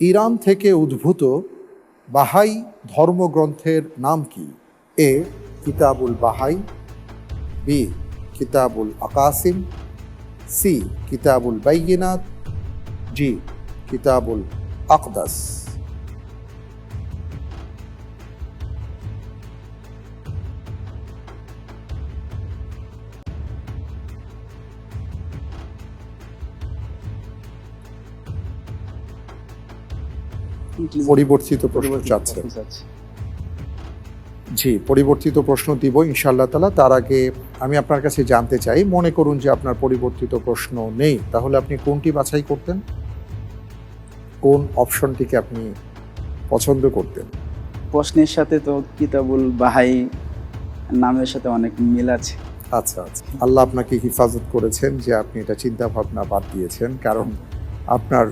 Iran থেকে উদ্ভূত বাহাই ধর্মগ্রন্থের নাম কি? এ, কিতাবুল বাহাই, বি, কিতাবুল আকাসিম, সি, কিতাবুল বাইয়িনাত, জি, কিতাবুল আকদাস। পরিবর্তিত প্রশ্ন চাচ্ছেন জি পরিবর্তিত প্রশ্ন দিব ইনশাআল্লাহ তালা তার আগে আমি আপনার কাছে জানতে চাই মনে করুন যে আপনার পরিবর্তিত প্রশ্ন নেই তাহলে আপনি কোনটি বাছাই করতেন? কোন অপশনটিকে আপনি পছন্দ করতেন? প্রশ্নের সাথে তো কিতাবুল বাহাই নামের সাথে অনেক মিল আছে। আচ্ছা আচ্ছা। আল্লাহ আপনাকে হিফাজত করেছেন যে আপনি এটা চিন্তা ভাবনা বাদ দিয়েছেন কারণ আপনার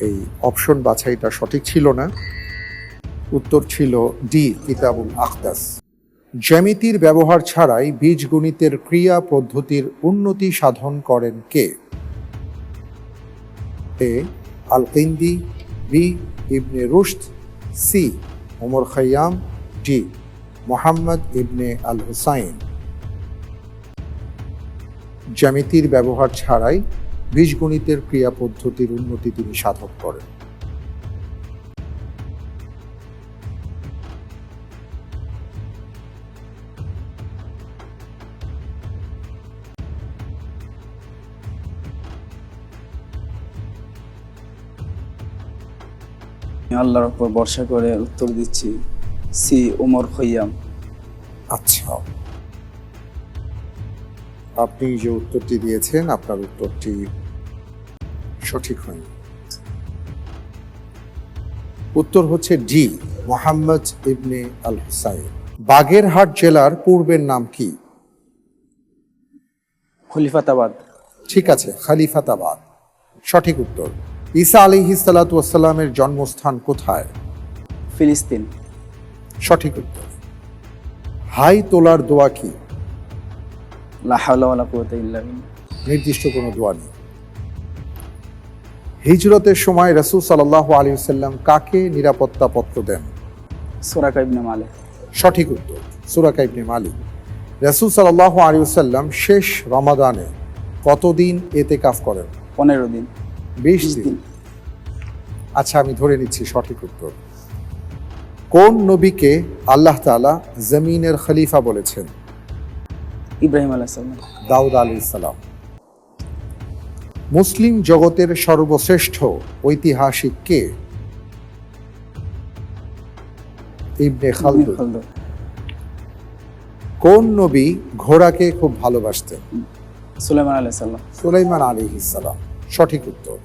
এই অপশন বাছাইটা সঠিক ছিল না। উত্তর ছিল ডি, কিতাবুল আখদাস জ্যামিতির ব্যবহার ছাড়াই বীজগণিতের ক্রিয়া পদ্ধতির উন্নতি সাধন করেন কে? A al Kindi B, Ibn Rushd, C, Omar Khayyam D, Mohammad Ibn al Hussain জ্যামিতির ব্যবহার ছাড়াই বীজগণিতের ক্রিয়া পদ্ধতির উন্নতি তিনি সাধন করেন। আল্লাহর উপর ভরসা করে উত্তর দিচ্ছি সি ওমর খৈয়াম। আচ্ছা। আপনি যে উত্তরটি দিয়েছেন আপনার উত্তরটি সঠিক হয়নি। উত্তর হচ্ছে D Mohammad Ibn al Hussain Bagerhat জেলার পূর্বের নাম কি? খলিফাতাবাদ। ঠিক আছে খালিফাতাবাদ। সঠিক উত্তর। ঈসা আলিহি সালাতামের জন্মস্থান কোথায়? ফিলিস্তিন। সঠিক উত্তর। হাই তোলার দোয়া কি? নির্দিষ্ট কোনো দোয়া নেই। হিজরতের সময় রসুল সাল্লাহ আলী সাল্লাম কাকে নিরাপত্তা পত্র দেন? সুরাকা ইবনে মালে সঠিক উত্তর সুরাকা ইবনে মালিক। রসুল সাল্লাহ আলী সাল্লাম শেষ রমাদানে কতদিন এতে কাফ করেন? পনেরো দিন। বিশ দিন। আচ্ছা আমি ধরে নিচ্ছি সঠিক উত্তর। কোন নবীকে আল্লাহ তাআলা জমিনের খলিফা বলেছেন? ইব্রাহিম আলাহ সাল্লাম দাউদ আলী ইসলাম মুসলিম জগতের সর্বশ্রেষ্ঠ ঐতিহাসিক কে? ইবনে খালদুন কোন নবী ঘোড়াকে খুব ভালোবাসতেন? সুলাইমান আলাহ সাল্লাম সুলাইমান আলী ইসালাম সঠিক উত্তর।